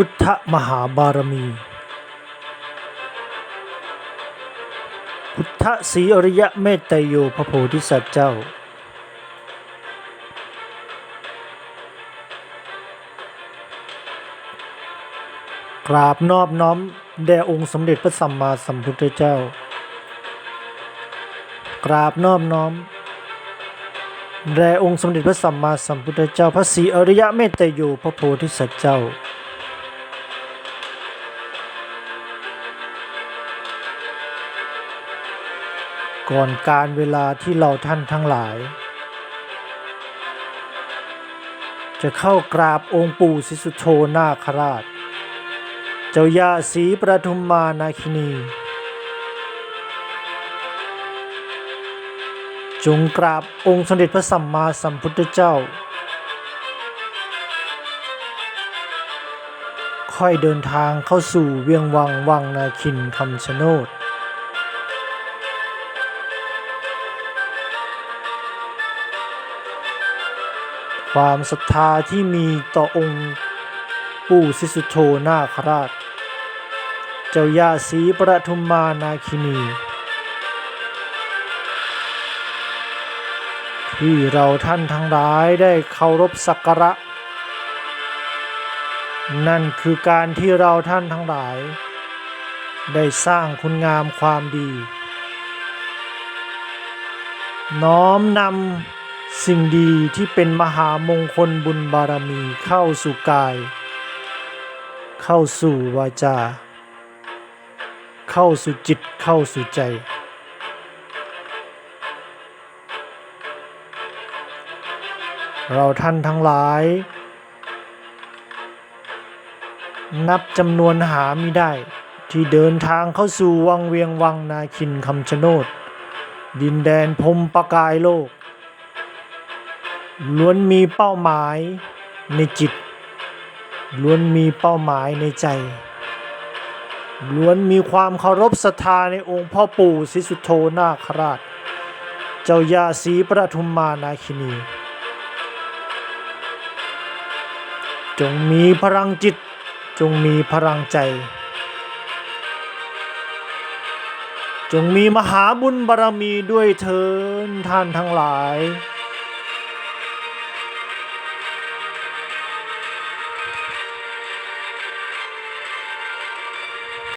พุทธมหาบารมี พุทธศรีอริยะเมตไตโยพระโพธิสัตว์เจ้า กราบนอบน้อมแด่องค์สมเด็จพระสัมมาสัมพุทธเจ้า กราบนอบน้อมแด่องค์สมเด็จพระสัมมาสัมพุทธเจ้า พระศรีอริยะเมตไตโยพระโพธิสัตว์เจ้า ก่อนการเวลาที่เราท่านทั้งหลาย จะเข้ากราบองค์ปู่ศรีสุโธนาคราช เจ้าย่าศรีประทุมมานาคินี จงกราบองค์สมเด็จพระสัมมาสัมพุทธเจ้า ค่อยเดินทางเข้าสู่เวียงวังวังนาคินคำชะโนด ความศรัทธาที่มีต่อองค์ปู่ศรีสุโธนาคราช เจ้าย่าศรีประทุมมานาคินี ที่เราท่านทั้งหลายได้เคารพสักการะ นั่นคือการที่เราท่านทั้งหลาย ได้สร้างคุณงามความดี น้อมนำ สิ่งดีที่เป็นมหามงคลบุญบารมีเข้าสู่กาย เข้าสู่วาจา เข้าสู่จิตเข้าสู่ใจ เราท่านทั้งหลาย นับจำนวนหาไม่ได้ที่เดินทางเข้าสู่วังเวียงวังนาคินคำชะโนด ดินแดนพรมประกายโลก ล้วนมีเป้าหมายในจิต ล้วนมีเป้าหมายในใจ ล้วนมีความเคารพศรัทธาในองค์พ่อปู่ศรีสุโธนาคราช เจ้ายาศรีประทุมมานาคินี จงมีพลังจิตจงมีพลังใจ จงมีมหาบุญบารมีด้วยเถินท่านทั้งหลาย